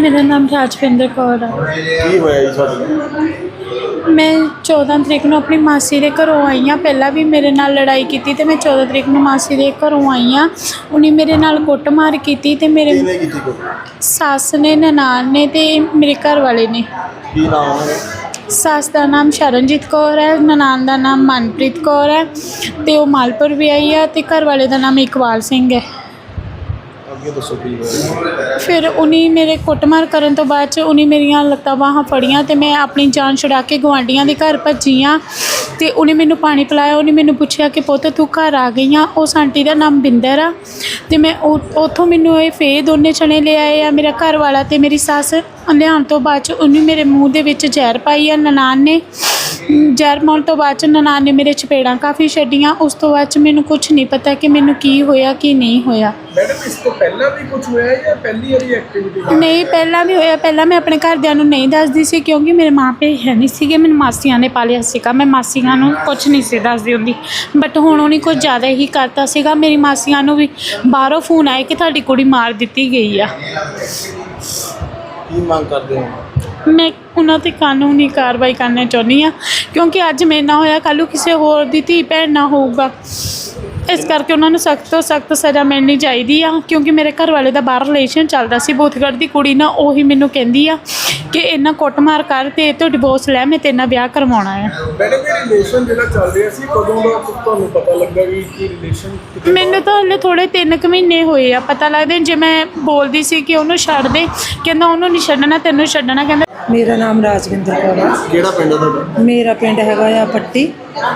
ਮੇਰਾ ਨਾਮ ਰਾਜਵਿੰਦਰ ਕੌਰ ਹੈ ਕੀ ਹੋਇਆ ਜੀ ਤੁਹਾਡੇ ਨਾਲ? ਮੈਂ 14 ਤਰੀਕ ਨੂੰ ਆਪਣੀ ਮਾਸੀ ਦੇ ਘਰੋਂ ਆਈ ਹਾਂ। ਪਹਿਲਾਂ ਵੀ ਮੇਰੇ ਨਾਲ ਲੜਾਈ ਕੀਤੀ ਤੇ ਮੈਂ 14 ਤਰੀਕ ਨੂੰ ਮਾਸੀ ਦੇ ਘਰੋਂ ਆਈ ਹਾਂ। ਉਹਨੇ ਮੇਰੇ ਨਾਲ ਕੁੱਟਮਾਰ ਕੀਤੀ ਤੇ ਮੇਰੇ ਕਿਹਨੇ ਕੀਤੀ ਕੋਈ ਸੱਸ ਨੇ ਨਨਾਣ ਨੇ ਤੇ ਮੇਰੇ ਘਰ ਵਾਲੇ ਨੇ। ਕੀ ਨਾਮ ਹੈ? ਸੱਸ ਦਾ ਨਾਮ ਸ਼ਰਨਜੀਤ ਕੌਰ ਹੈ ਨਨਾਣ ਦਾ ਨਾਮ ਮਨਪ੍ਰੀਤ ਕੌਰ ਹੈ ਤੇ ਉਹ ਮਾਲਪੁਰ ਵੀ ਆਈ ਹੈ ਤੇ ਘਰ ਵਾਲੇ ਦਾ ਨਾਮ ਇਕਬਾਲ ਸਿੰਘ ਹੈ। ਅੱਗੇ ਦੱਸੋ ਕੀ ਹੋਇਆ ਫਿਰ ਉਹਨੇ ਮੇਰੇ ਕੁੱਟਮਾਰ ਕਰਨ ਤੋਂ ਬਾਅਦ ਚ ਉਹਨੇ ਮੇਰੀਆਂ ਲੱਤਾਂ ਬਾਹਾਂ ਫੜੀਆਂ ਤੇ ਮੈਂ ਆਪਣੀ ਜਾਨ ਛੁਡਾ ਕੇ ਗਵਾਂਡੀਆਂ ਦੇ ਘਰ ਭੱਜੀ ਹਾਂ ਤੇ ਉਹਨੇ ਮੈਨੂੰ ਪਾਣੀ ਪਿਲਾਇਆ ਉਹਨੇ ਮੈਨੂੰ ਪੁੱਛਿਆ ਕਿ ਪੁੱਤ ਤੂੰ ਘਰ ਆ ਗਈ ਆ, ਉਸ ਆਂਟੀ ਦਾ ਨਾਮ ਬਿੰਦਰ ਆ ਤੇ ਮੈਂ ਉਹ- ਉੱਥੋਂ ਮੈਨੂੰ ਇਹ ਫੇ ਦੋਨੇ ਚਣੇ ਲੈ ਆਏ ਆ ਮੇਰਾ ਘਰ ਵਾਲਾ ਤੇ ਮੇਰੀ ਸੱਸ। ਲਿਆਉਣ ਤੋਂ ਬਾਅਦ ਚ ਉਹਨੇ ਮੇਰੇ ਮੂੰਹ ਦੇ ਵਿੱਚ ਜ਼ਹਿਰ ਪਾਈ ਆ ਨਨਾਨ ਨੇ ਪਾਉਣ ਤੋਂ ਬਾਅਦ ਚ ਨਨਾਣ ਨੇ ਮੇਰੇ ਚਪੇੜਾਂ ਕਾਫੀ ਛੱਡੀਆਂ ਉਸ ਤੋਂ ਬਾਅਦ ਚ ਮੈਨੂੰ ਕੁਝ ਨਹੀਂ ਪਤਾ ਕਿ ਮੈਨੂੰ ਕੀ ਹੋਇਆ ਕੀ ਨਹੀਂ ਹੋਇਆ। ਮੈਡਮ ਇਸ ਤੋਂ ਪਹਿਲਾਂ ਵੀ ਕੁਝ ਹੋਇਆ ਹੈ ਜਾਂ ਪਹਿਲੀ ਵਾਰੀ ਐਕਟੀਵਿਟੀ ਨਹੀਂ ਪਹਿਲਾਂ ਵੀ ਹੋਇਆ ਪਹਿਲਾਂ ਮੈਂ ਆਪਣੇ ਘਰਦਿਆਂ ਨੂੰ ਨਹੀਂ ਦੱਸਦੀ ਸੀ ਕਿਉਂਕਿ ਮੇਰੇ ਮਾਪੇ ਹੈ ਨਹੀਂ ਸੀਗੇ ਮੈਨੂੰ ਮਾਸੀਆਂ ਨੇ ਪਾਲਿਆ ਸੀਗਾ। ਮੈਂ ਮਾਸੀਆਂ ਨੂੰ ਕੁਝ ਨਹੀਂ ਸੀ ਦੱਸਦੀ ਹੁੰਦੀ ਬਟ ਹੁਣ ਉਹਨੇ ਕੁਝ ਜ਼ਿਆਦਾ ਹੀ ਕਰਤਾ ਸੀਗਾ। ਮੇਰੀ ਮਾਸੀਆਂ ਨੂੰ ਵੀ ਬਾਹਰੋਂ ਫੋਨ ਆਇਆ ਕਿ ਤੁਹਾਡੀ ਕੁੜੀ ਮਾਰ ਦਿੱਤੀ ਗਈ ਆ। ਕੀ ਮੰਗ ਕਰਦੇ ਹੋ? ਮੈਂ ਉਹਨਾਂ ਤੇ ਕਾਨੂੰਨੀ ਕਾਰਵਾਈ ਕਰਨਾ ਚਾਹੁੰਦੀ ਆ ਕਿਉਂਕਿ ਅੱਜ ਮੇਰੇ ਨਾਲ ਹੋਇਆ ਕੱਲ੍ਹ ਨੂੰ ਕਿਸੇ ਹੋਰ ਦੀ ਧੀ ਭੈਣ ਨਾ ਹੋਊਗਾ। ਇਸ ਕਰਕੇ ਉਹਨਾਂ ਨੂੰ ਸਖਤ ਤੋਂ ਸਖਤ ਸਜ਼ਾ ਮਿਲਣੀ ਚਾਹੀਦੀ ਆ ਕਿਉਂਕਿ ਮੇਰੇ ਘਰ ਵਾਲੇ ਦਾ ਬਾਹਰ ਰਿਲੇਸ਼ਨ ਚੱਲਦਾ ਸੀ ਬੋਥਗੜ੍ਹ ਦੀ ਕੁੜੀ ਨਾ ਉਹੀ ਮੈਨੂੰ ਕਹਿੰਦੀ ਆ ਕਿ ਇਹਨਾਂ ਕੁੱਟਮਾਰ ਕਰ ਤੇ ਇਹ ਤੋਂ ਡਿਵੋਰਸ ਲੈ ਮੈਂ ਤੇਰੇ ਨਾਲ ਵਿਆਹ ਕਰਵਾਉਣਾ ਆ। ਮੈਡਮ ਇਹ ਰਿਲੇਸ਼ਨ ਜਿਹੜਾ ਚੱਲ ਰਿਹਾ ਸੀ ਕਦੋਂ ਦਾ ਤੁਹਾਨੂੰ ਪਤਾ ਲੱਗਾ ਵੀ ਕੀ ਰਿਲੇਸ਼ਨ ਮੈਨੂੰ ਤਾਂ ਹਲੇ ਥੋੜੇ 3 ਕੁ ਮਹੀਨੇ ਹੋਏ ਆ ਪਤਾ ਲੱਗਦਾ ਜੇ ਮੈਂ ਬੋਲਦੀ ਸੀ ਕਿ ਉਹਨੂੰ ਛੱਡ ਦੇ ਕਹਿੰਦਾ ਉਹਨੂੰ ਨਹੀਂ ਛੱਡਣਾ ਤੈਨੂੰ ਛੱਡਣਾ ਕਹਿੰਦਾ ਮੇਰਾ ਨਾਮ ਰਾਜਵਿੰਦਰ ਕੌਰ ਹੈ ਕਿਹੜਾ ਪਿੰਡ ਹੈ ਤੁਹਾਡਾ? ਮੇਰਾ ਪਿੰਡ ਹੈਗਾ ਆ ਪੱਟੀ।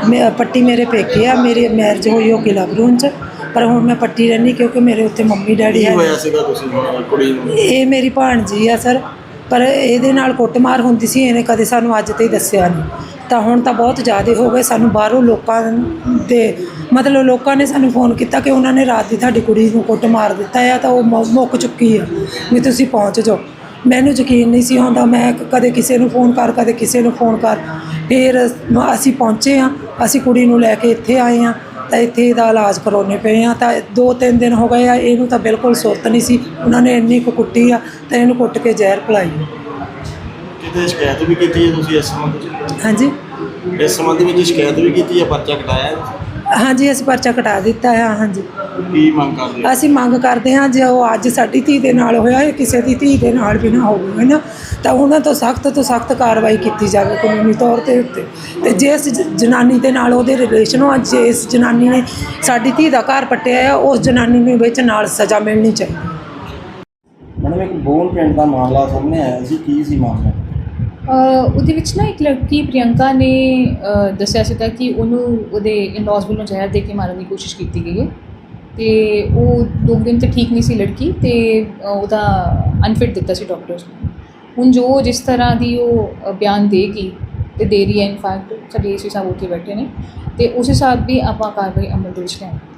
ਮੇ- ਪੱਟੀ ਮੇਰੇ ਪੇਕੇ ਆ। ਮੇਰੀ ਮੈਰਿਜ ਹੋਈ ਉਹ ਕਿਲਾ ਬਰੂਨ ਚ। ਪਰ ਹੁਣ ਮੈਂ ਪੱਟੀ ਰਹਿੰਦੀ ਕਿਉਂਕਿ ਮੇਰੇ ਉੱਥੇ ਮੰਮੀ ਡੈਡੀ ਕੀ ਹੈ। ਹੋਇਆ ਸੀਗਾ ਤੁਸੀਂ ਹੁਣ ਕੁੜੀ ਨੂੰ? ਇਹ ਮੇਰੀ ਭਾਣਜੀ ਆ ਸਰ। ਪਰ ਇਹਦੇ ਨਾਲ ਕੁੱਟਮਾਰ ਹੁੰਦੀ ਸੀ ਇਹਨੇ ਕਦੇ ਸਾਨੂੰ ਅੱਜ ਤੇ ਦੱਸਿਆ ਨਹੀਂ। ਤਾਂ ਹੁਣ ਤਾਂ ਬਹੁਤ ਜ਼ਿਆਦਾ ਹੋ ਗਏ। ਸਾਨੂੰ ਬਾਹਰੋਂ ਲੋਕਾਂ ਦੇ ਮਤਲਬ ਲੋਕਾਂ ਨੇ ਸਾਨੂੰ ਫੋਨ ਕੀਤਾ ਕਿ ਉਹਨਾਂ ਨੇ ਰਾਤ ਦੀ ਤੁਹਾਡੀ ਕੁੜੀ ਨੂੰ ਕੁੱਟ ਮਾਰ ਦਿੱਤਾ ਆ ਤਾਂ ਉਹ ਮੁ- ਮੁੱਕ ਚੁੱਕੀ ਆ। ਵੀ ਤੁਸੀਂ ਪਹੁੰਚ ਜਾਓ। ਮੈਨੂੰ ਯਕੀਨ ਨਹੀਂ ਸੀ ਹੁੰਦਾ ਮੈਂ ਕਦੇ ਕਿਸੇ ਨੂੰ ਫੋਨ ਕਰ ਕਦੇ ਕਿਸੇ ਨੂੰ ਫੋਨ ਕਰ। ਫਿਰ ਅਸੀਂ ਪਹੁੰਚੇ ਆ ਅਸੀਂ ਕੁੜੀ ਨੂੰ ਲੈ ਕੇ ਇੱਥੇ ਆਏ ਆ ਤਾਂ ਇੱਥੇ ਇਹਦਾ ਇਲਾਜ ਕਰਾਉਣੇ ਪਏ ਆ ਤਾਂ ਦੋ ਤਿੰਨ ਦਿਨ ਹੋ ਗਏ ਆ ਇਹਨੂੰ ਤਾਂ ਬਿਲਕੁਲ ਸੁਰਤ ਨਹੀਂ ਸੀ। ਉਹਨਾਂ ਨੇ ਇੰਨੀ ਕੁ ਕੁੱਟੀ ਆ ਤਾਂ ਇਹਨੂੰ ਕੁੱਟ ਕੇ ਜ਼ਹਿਰ ਪਿਲਾਈ। ਕਿਤੇ ਸ਼ਿਕਾਇਤ ਵੀ ਕੀਤੀ ਹੈ ਤੁਸੀਂ ਇਸ ਸੰਬੰਧ ਵਿੱਚ? ਹਾਂਜੀ? ਇਸ ਸੰਬੰਧ ਵਿੱਚ ਸ਼ਿਕਾਇਤ ਵੀ ਕੀਤੀ ਹੈ ਪਰਚਾ ਕਟਾਇਆ? ਹਾਂਜੀ ਅਸੀਂ ਪਰਚਾ ਕਟਾ ਦਿੱਤਾ ਆ ਹਾਂਜੀ। ਕੀ ਮੰਗ ਕਰਦੇ ਹੋ? ਅਸੀਂ ਮੰਗ ਕਰਦੇ ਹਾਂ ਜੇ ਉਹ ਅੱਜ ਸਾਡੀ ਧੀ ਦੇ ਨਾਲ ਹੋਇਆ ਇਹ ਕਿਸੇ ਦੀ ਧੀ ਦੇ ਨਾਲ ਵੀ ਨਾ ਹੋਵੇ ਨਾ? ਤਾਂ ਉਹਨਾਂ ਤੋਂ ਸਖਤ ਤੋਂ ਸਖਤ ਕਾਰਵਾਈ ਕੀਤੀ ਜਾਵੇ ਕਾਨੂੰਨੀ ਤੌਰ ਤੇ ਉੱਤੇ। ਤੇ ਜਿਸ ਜ- ਜਨਾਨੀ ਦੇ ਨਾਲ ਉਹਦੇ ਰਿਲੇਸ਼ਨ ਹੋ ਜੇ ਇਸ ਜਨਾਨੀ ਨੇ ਸਾਡੀ ਧੀ ਦਾ ਘਰ ਪੱਟਿਆ ਆ ਉਸ ਜਨਾਨੀ ਨੂੰ ਵਿੱਚ ਨਾਲ ਸਜ਼ਾ ਮਿਲਣੀ ਚਾਹੀਦੀ। ਮੈਡਮ ਇੱਕ ਬੋਨ ਪਿੰਡ ਦਾ ਮਾਮਲਾ ਸਾਹਮਣੇ ਆਇਆ ਸੀ ਕੀ ਸੀ ਮਾਮਲਾ? ਉਹਦੇ ਵਿੱਚ ਨਾ ਇੱਕ ਲੜਕੀ ਪ੍ਰਿਯੰਕਾ ਨੇ ਦੱਸਿਆ ਸੀਗਾ ਕਿ ਉਹਨੂੰ ਉਹਦੇ ਇਨ-ਲॉज ਵੱਲੋਂ ਜ਼ਹਿਰ ਦੇ ਕੇ ਮਾਰਨ ਦੀ ਕੋਸ਼ਿਸ਼ ਕੀਤੀ ਗਈ ਹੈ। ਤੇ ਉਹ ਦੋ ਦਿਨ ਤੇ ਠੀਕ ਨਹੀਂ ਸੀ ਲੜਕੀ ਤੇ ਉਹਦਾ ਅਨਫਿਟ ਦਿੱਤਾ ਸੀ ਡਾਕਟਰਸ ਨੇ। ਹੁਣ ਜੋ ਜਿਸ ਤਰ੍ਹਾਂ ਦੀ ਉਹ ਅ, ਬਿਆਨ ਦੇਗੀ ਤੇ ਦੇ ਰਹੀ ਹੈ ਇਨਫੈਕਟ ਸਾਡੇ ਏਸੀ ਸਾਹਿਬ ਉੱਥੇ ਬੈਠੇ ਨੇ ਤੇ ਉਸ ਹਿਸਾਬ ਦੀ ਆਪਾਂ ਕਾਰਵਾਈ ਅਮਲ ਦੇ ਵਿੱਚ ਲਿਆਵਾਂਗੇ।